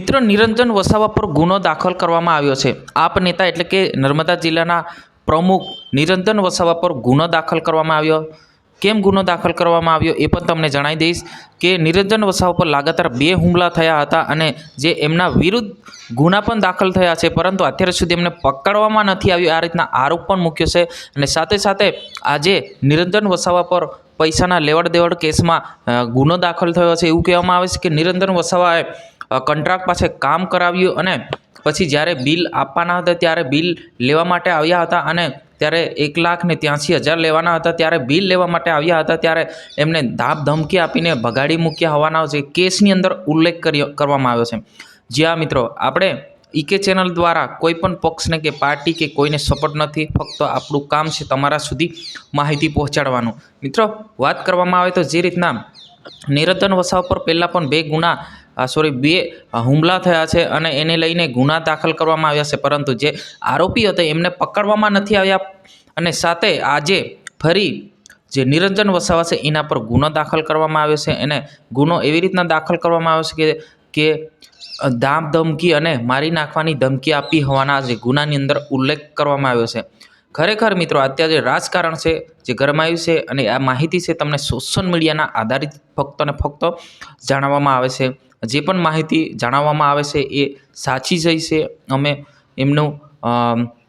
મિત્ર નિરંજન વસાવા પર ગુનો દાખલ કરવામાં આવ્યો છે. આપ નેતા એટલે કે નર્મદા જિલ્લાના પ્રમુખ નિરંજન વસાવા પર ગુનો દાખલ કરવામાં આવ્યો. કેમ ગુનો દાખલ કરવામાં આવ્યો એ પણ તમને જણાવી દઈશ કે નિરંજન વસાવા પર લગાતાર બે હુમલા થયા હતા અને જે એમના વિરુદ્ધ ગુના પણ દાખલ થયા છે. પરંતુ અત્યાર સુધી એમને પકડવામાં નથી આવ્યો. આ રીતના આરોપ પણ મૂક્યો છે અને સાથે સાથે આજે નિરંજન વસાવા પર પૈસાના લેવડ દેવડ કેસમાં ગુનો દાખલ થયો છે. એવું કહેવામાં આવે છે કે નિરંજન વસાવાએ કોન્ટ્રાક્ટ પાસે કામ કરાવ્યું અને પછી જ્યારે બિલ આપવાના હતા ત્યારે બિલ લેવા માટે આવ્યા હતા અને ત્યારે એક લાખ ને ત્યાંસી હજાર લેવાના હતા. ત્યારે બિલ લેવા માટે આવ્યા હતા ત્યારે એમને ધાપ ધમકી આપીને ભગાડી મૂક્યા હોવાના છે કેસની અંદર ઉલ્લેખ કર્યો, કરવામાં આવ્યો છે. જ્યાં મિત્રો, આપણે ઈકે ચેનલ દ્વારા કોઈ પણ પક્ષને કે પાર્ટી કે કોઈને સપોર્ટ નથી, ફક્ત આપણું કામ છે તમારા સુધી માહિતી પહોંચાડવાનું. મિત્રો, વાત કરવામાં આવે તો જે રીતના નિરંતન વસાવ પર પહેલાં પણ બે ગુના સોરી બે હુમલા થયા છે અને એને લઈને ગુના દાખલ કરવામાં આવ્યા છે. પરંતુ જે આરોપી હતા એમને પકડવામાં નથી આવ્યા અને સાથે આજે ફરી જે નિરંજન વસાવા છે એના પર ગુનો દાખલ કરવામાં આવ્યો છે. એને ગુનો એવી રીતના દાખલ કરવામાં આવ્યો છે કે કે દામ ધમકી અને મારી નાખવાની ધમકી આપી હોવાના જે ગુનાની અંદર ઉલ્લેખ કરવામાં આવ્યો છે. ખરેખર મિત્રો અત્યારે જે રાજકારણ છે જે ગરમાયું છે અને આ માહિતી છે તમને સોશિયલ મીડિયાના આધારિત ફક્ત ને ફક્ત જાણવામાં આવે છે. જે પણ માહિતી જણાવવામાં આવે છે એ સાચી જ હશે. અમે એમનું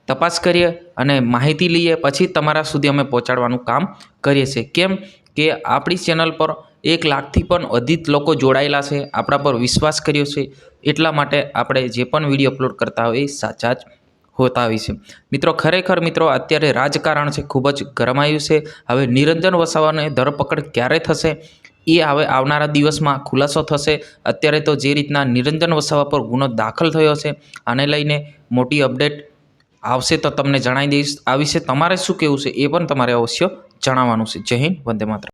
તપાસ કરીએ અને માહિતી લઈએ, પછી તમારા સુધી અમે પહોંચાડવાનું કામ કરીએ છીએ. કેમ કે આપણી ચેનલ પર એક લાખથી પણ અધિક લોકો જોડાયેલા છે. આપણા પર વિશ્વાસ કર્યો છે. એટલા માટે આપણે જે પણ વીડિયો અપલોડ કરતા હોય એ સાચા જ હોતા હોય છે. મિત્રો, ખરેખર મિત્રો, અત્યારે રાજકારણ છે, ખૂબ જ ગરમાયું છે. હવે નિરંજન વસાવાની ધરપકડ ક્યારે થશે? એ હવે આવનારા દિવસમાં ખુલાસો થશે. અત્યારે તો જે રીતના નિરંજન વસાવા પર ગુનો દાખલ થયો છે, આને લઈને મોટી અપડેટ આવશે તો તમને જણાવી દઈશ. આ વિશે તમારે શું કહેવું છે એ પણ તમારે અવશ્ય જણાવવાનું છે. જય હિન્દ, વંદે માતરમ.